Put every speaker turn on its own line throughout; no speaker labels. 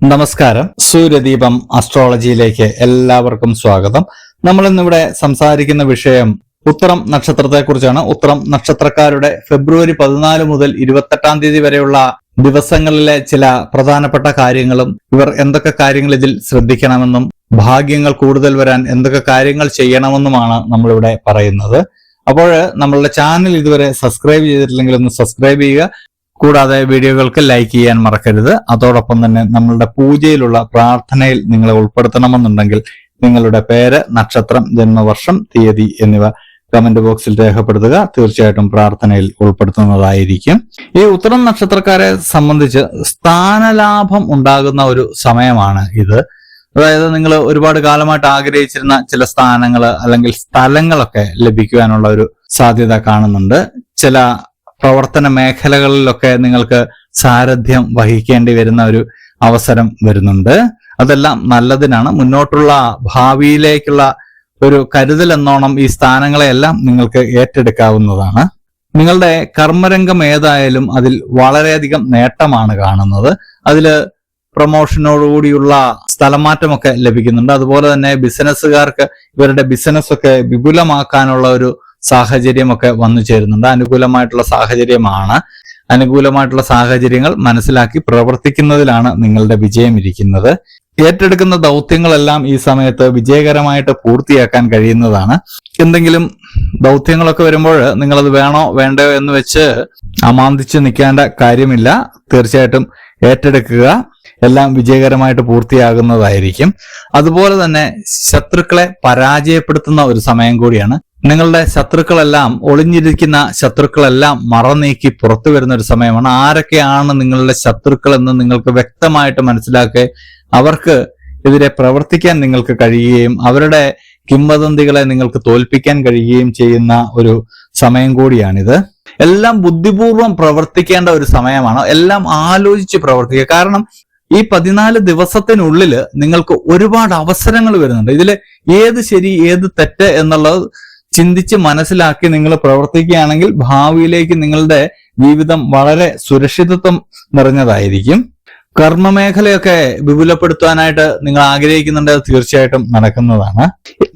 നമസ്കാരം. സൂര്യദീപം അസ്ട്രോളജിയിലേക്ക് എല്ലാവർക്കും സ്വാഗതം. നമ്മൾ ഇന്നിവിടെ സംസാരിക്കുന്ന വിഷയം ഉത്തരം നക്ഷത്രത്തെക്കുറിച്ചാണ്. ഉത്തരം നക്ഷത്രക്കാരുടെ ഫെബ്രുവരി പതിനാല് മുതൽ ഇരുപത്തെട്ടാം തീയതി വരെയുള്ള ദിവസങ്ങളിലെ ചില പ്രധാനപ്പെട്ട കാര്യങ്ങളും ഇവർ എന്തൊക്കെ കാര്യങ്ങൾ ഇതിൽ ശ്രദ്ധിക്കണമെന്നും ഭാഗ്യങ്ങൾ കൂടുതൽ വരാൻ എന്തൊക്കെ കാര്യങ്ങൾ ചെയ്യണമെന്നുമാണ് നമ്മളിവിടെ പറയുന്നത്. അപ്പോൾ നമ്മളുടെ ചാനൽ ഇതുവരെ സബ്സ്ക്രൈബ് ചെയ്തിട്ടില്ലെങ്കിൽ ഒന്ന് സബ്സ്ക്രൈബ് ചെയ്യുക. കൂടാതെ വീഡിയോകൾക്ക് ലൈക്ക് ചെയ്യാൻ മറക്കരുത്. അതോടൊപ്പം തന്നെ നമ്മളുടെ പൂജയിലുള്ള പ്രാർത്ഥനയിൽ നിങ്ങളെ ഉൾപ്പെടുത്തണമെന്നുണ്ടെങ്കിൽ നിങ്ങളുടെ പേര് നക്ഷത്രം ജന്മവർഷം തീയതി എന്നിവ കമന്റ് ബോക്സിൽ രേഖപ്പെടുത്തുക. തീർച്ചയായിട്ടും പ്രാർത്ഥനയിൽ ഉൾപ്പെടുത്തുന്നതായിരിക്കും. ഈ ഉത്തരം നക്ഷത്രക്കാരെ സംബന്ധിച്ച് സ്ഥാനലാഭം ഉണ്ടാകുന്ന ഒരു സമയമാണ് ഇത്. അതായത് നിങ്ങൾ ഒരുപാട് കാലമായിട്ട് ആഗ്രഹിച്ചിരുന്ന ചില സ്ഥാനങ്ങൾ അല്ലെങ്കിൽ സ്ഥലങ്ങളൊക്കെ ലഭിക്കുവാനുള്ള ഒരു സാധ്യത കാണുന്നുണ്ട്. ചില പ്രവർത്തന മേഖലകളിലൊക്കെ നിങ്ങൾക്ക് സാരഥ്യം വഹിക്കേണ്ടി വരുന്ന ഒരു അവസരം വരുന്നുണ്ട്. അതെല്ലാം നല്ലതിനാണ്. മുന്നോട്ടുള്ള ഭാവിയിലേക്കുള്ള ഒരു കരുതൽ എന്നോണം ഈ സ്ഥാനങ്ങളെയെല്ലാം നിങ്ങൾക്ക് ഏറ്റെടുക്കാവുന്നതാണ്. നിങ്ങളുടെ കർമ്മരംഗം ഏതായാലും അതിൽ വളരെയധികം നേട്ടമാണ് കാണുന്നത്. അതിൽ പ്രൊമോഷനോടുകൂടിയുള്ള സ്ഥലമാറ്റമൊക്കെ ലഭിക്കുന്നുണ്ട്. അതുപോലെ തന്നെ ബിസിനസ്സുകാർക്ക് ഇവരുടെ ബിസിനസ്സൊക്കെ വിപുലമാക്കാനുള്ള ഒരു സാഹചര്യമൊക്കെ വന്നു ചേരുന്നുണ്ട്. അനുകൂലമായിട്ടുള്ള സാഹചര്യമാണ്. അനുകൂലമായിട്ടുള്ള സാഹചര്യങ്ങൾ മനസ്സിലാക്കി പ്രവർത്തിക്കുന്നതിലാണ് നിങ്ങളുടെ വിജയം ഇരിക്കുന്നത്. ഏറ്റെടുക്കുന്ന ദൗത്യങ്ങളെല്ലാം ഈ സമയത്ത് വിജയകരമായിട്ട് പൂർത്തിയാക്കാൻ കഴിയുന്നതാണ്. എന്തെങ്കിലും ദൗത്യങ്ങളൊക്കെ വരുമ്പോൾ നിങ്ങളത് വേണോ വേണ്ടയോ എന്ന് വെച്ച് അമാന്തിച്ച് നിൽക്കേണ്ട കാര്യമില്ല. തീർച്ചയായിട്ടും ഏറ്റെടുക്കുക. എല്ലാം വിജയകരമായിട്ട് പൂർത്തിയാകുന്നതായിരിക്കും. അതുപോലെ തന്നെ ശത്രുക്കളെ പരാജയപ്പെടുത്തുന്ന ഒരു സമയം കൂടിയാണ്. നിങ്ങളുടെ ശത്രുക്കളെല്ലാം ഒളിഞ്ഞിരിക്കുന്ന ശത്രുക്കളെല്ലാം മറനീക്കി പുറത്തു വരുന്ന ഒരു സമയമാണ്. ആരൊക്കെയാണ് നിങ്ങളുടെ ശത്രുക്കൾ എന്ന് നിങ്ങൾക്ക് വ്യക്തമായിട്ട് മനസ്സിലാക്കി അവർക്ക് എതിരെ പ്രവർത്തിക്കാൻ നിങ്ങൾക്ക് കഴിയുകയും അവരുടെ കിംവദന്തികളെ നിങ്ങൾക്ക് തോൽപ്പിക്കാൻ കഴിയുകയും ചെയ്യുന്ന ഒരു സമയം കൂടിയാണിത്. എല്ലാം ബുദ്ധിപൂർവം പ്രവർത്തിക്കേണ്ട ഒരു സമയമാണ്. എല്ലാം ആലോചിച്ച് പ്രവർത്തിക്കുക. കാരണം ഈ പതിനാല് ദിവസത്തിനുള്ളിൽ നിങ്ങൾക്ക് ഒരുപാട് അവസരങ്ങൾ വരുന്നുണ്ട്. ഇതിൽ ഏത് ശരി ഏത് തെറ്റ് എന്നുള്ളത് ചിന്തിച്ച് മനസ്സിലാക്കി നിങ്ങൾ പ്രവർത്തിക്കുകയാണെങ്കിൽ ഭാവിയിലേക്ക് നിങ്ങളുടെ ജീവിതം വളരെ സുരക്ഷിതത്വം നിറഞ്ഞതായിരിക്കും. കർമ്മമേഖലയൊക്കെ വിപുലപ്പെടുത്താനായിട്ട് നിങ്ങൾ ആഗ്രഹിക്കുന്നുണ്ട് തീർച്ചയായിട്ടും നടക്കുന്നതാണ്.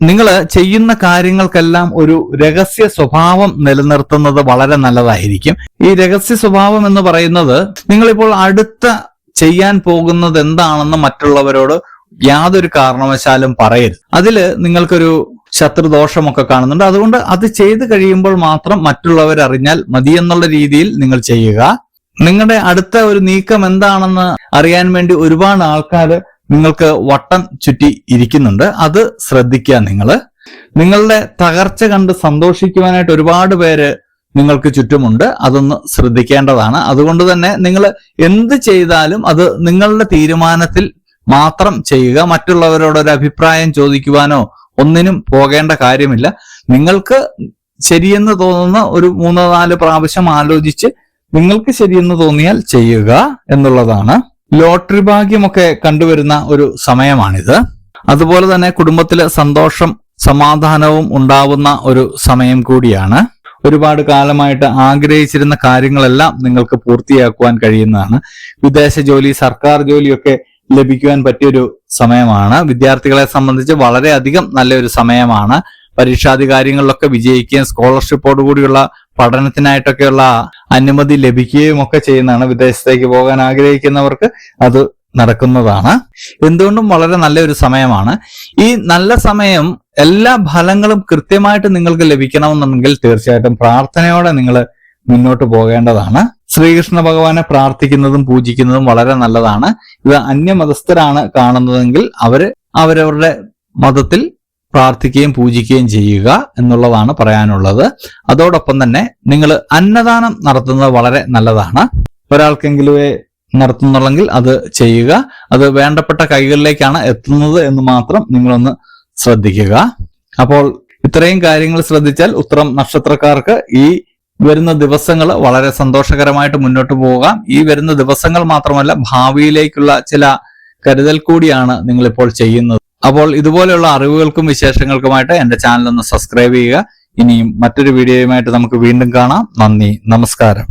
നിങ്ങൾ ചെയ്യുന്ന കാര്യങ്ങൾക്കെല്ലാം ഒരു രഹസ്യ സ്വഭാവം നിലനിർത്തുന്നത് വളരെ നല്ലതായിരിക്കും. ഈ രഹസ്യ സ്വഭാവം എന്ന് പറയുന്നത് നിങ്ങളിപ്പോൾ അടുത്ത ചെയ്യാൻ പോകുന്നത് എന്താണെന്ന് മറ്റുള്ളവരോട് യാതൊരു കാരണവശാലും പറയരുത്. അതിൽ നിങ്ങൾക്കൊരു ശത്രുദോഷമൊക്കെ കാണുന്നുണ്ട്. അതുകൊണ്ട് അത് ചെയ്തു കഴിയുമ്പോൾ മാത്രം മറ്റുള്ളവർ അറിഞ്ഞാൽ മതി എന്നുള്ള രീതിയിൽ നിങ്ങൾ ചെയ്യുക. നിങ്ങളുടെ അടുത്ത ഒരു നീക്കം എന്താണെന്ന് അറിയാൻ വേണ്ടി ഒരുപാട് ആൾക്കാർ നിങ്ങൾക്ക് വട്ടം ചുറ്റി ഇരിക്കുന്നുണ്ട്. അത് ശ്രദ്ധിക്കുക നിങ്ങൾ. നിങ്ങളുടെ തകർച്ച കണ്ട് സന്തോഷിക്കുവാനായിട്ട് ഒരുപാട് പേര് നിങ്ങൾക്ക് ചുറ്റുമുണ്ട്. അതൊന്ന് ശ്രദ്ധിക്കേണ്ടതാണ്. അതുകൊണ്ട് തന്നെ നിങ്ങൾ എന്ത് ചെയ്താലും അത് നിങ്ങളുടെ തീരുമാനത്തിൽ മാത്രം ചെയ്യുക. മറ്റുള്ളവരോട് ഒരു അഭിപ്രായം ചോദിക്കുവാനോ ഒന്നിനും പോകേണ്ട കാര്യമില്ല. നിങ്ങൾക്ക് ശരിയെന്ന് തോന്നുന്ന ഒരു മൂന്നോ നാല് പ്രാവശ്യം ആലോചിച്ച് നിങ്ങൾക്ക് ശരിയെന്ന് തോന്നിയാൽ ചെയ്യുക എന്നുള്ളതാണ്. ലോട്ടറി ഭാഗ്യമൊക്കെ കണ്ടുവരുന്ന ഒരു സമയമാണിത്. അതുപോലെ തന്നെ കുടുംബത്തിലെ സന്തോഷം സമാധാനവും ഉണ്ടാവുന്ന ഒരു സമയം കൂടിയാണ്. ഒരുപാട് കാലമായിട്ട് ആഗ്രഹിച്ചിരുന്ന കാര്യങ്ങളെല്ലാം നിങ്ങൾക്ക് പൂർത്തിയാക്കുവാൻ കഴിയുന്നതാണ്. വിദേശ ജോലി സർക്കാർ ജോലിയൊക്കെ ലഭിക്കുവാൻ പറ്റിയൊരു സമയമാണ്. വിദ്യാർത്ഥികളെ സംബന്ധിച്ച് വളരെയധികം നല്ലൊരു സമയമാണ്. പരീക്ഷാദി കാര്യങ്ങളിലൊക്കെ വിജയിക്കുകയും സ്കോളർഷിപ്പോട് കൂടിയുള്ള പഠനത്തിനായിട്ടൊക്കെയുള്ള അനുമതി ലഭിക്കുകയും ഒക്കെ ചെയ്യുന്നതാണ്. വിദേശത്തേക്ക് പോകാൻ ആഗ്രഹിക്കുന്നവർക്ക് അത് നടക്കുന്നതാണ്. എന്തുകൊണ്ടും വളരെ നല്ലൊരു സമയമാണ്. ഈ നല്ല സമയം എല്ലാ ഫലങ്ങളും കൃത്യമായിട്ട് നിങ്ങൾക്ക് ലഭിക്കണമെന്നുണ്ടെങ്കിൽ തീർച്ചയായിട്ടും പ്രാർത്ഥനയോടെ നിങ്ങൾ മുന്നോട്ട് പോകേണ്ടതാണ്. ശ്രീകൃഷ്ണ ഭഗവാനെ പ്രാർത്ഥിക്കുന്നതും പൂജിക്കുന്നതും വളരെ നല്ലതാണ്. ഇത് അന്യമതസ്ഥരാണ് കാണുന്നതെങ്കിൽ അവർ അവരവരുടെ മതത്തിൽ പ്രാർത്ഥിക്കുകയും പൂജിക്കുകയും ചെയ്യുക എന്നുള്ളതാണ് പറയാനുള്ളത്. അതോടൊപ്പം തന്നെ നിങ്ങൾ അന്നദാനം നടത്തുന്നത് വളരെ നല്ലതാണ്. ഒരാൾക്കെങ്കിലുമേ നടത്തുന്നുള്ളെങ്കിൽ അത് ചെയ്യുക. അത് വേണ്ടപ്പെട്ട കൈകളിലേക്കാണ് എത്തുന്നത് എന്ന് മാത്രം നിങ്ങളൊന്ന് ശ്രദ്ധിക്കുക. അപ്പോൾ ഇത്രയും കാര്യങ്ങൾ ശ്രദ്ധിച്ചാൽ ഉത്തരം നക്ഷത്രക്കാർക്ക് ഈ വരുന്ന ദിവസങ്ങൾ വളരെ സന്തോഷകരമായിട്ട് മുന്നോട്ട് പോകാം. ഈ വരുന്ന ദിവസങ്ങൾ മാത്രമല്ല ഭാവിയിലേക്കുള്ള ചില കരുതൽ കൂടിയാണ് നിങ്ങളിപ്പോൾ ചെയ്യുന്നത്. അപ്പോൾ ഇതുപോലെയുള്ള അറിവുകൾക്കും വിശേഷങ്ങൾക്കുമായിട്ട് എന്റെ ചാനൽ ഒന്ന് സബ്സ്ക്രൈബ് ചെയ്യുക. ഇനിയും മറ്റൊരു വീഡിയോയുമായിട്ട് നമുക്ക് വീണ്ടും കാണാം. നന്ദി. നമസ്കാരം.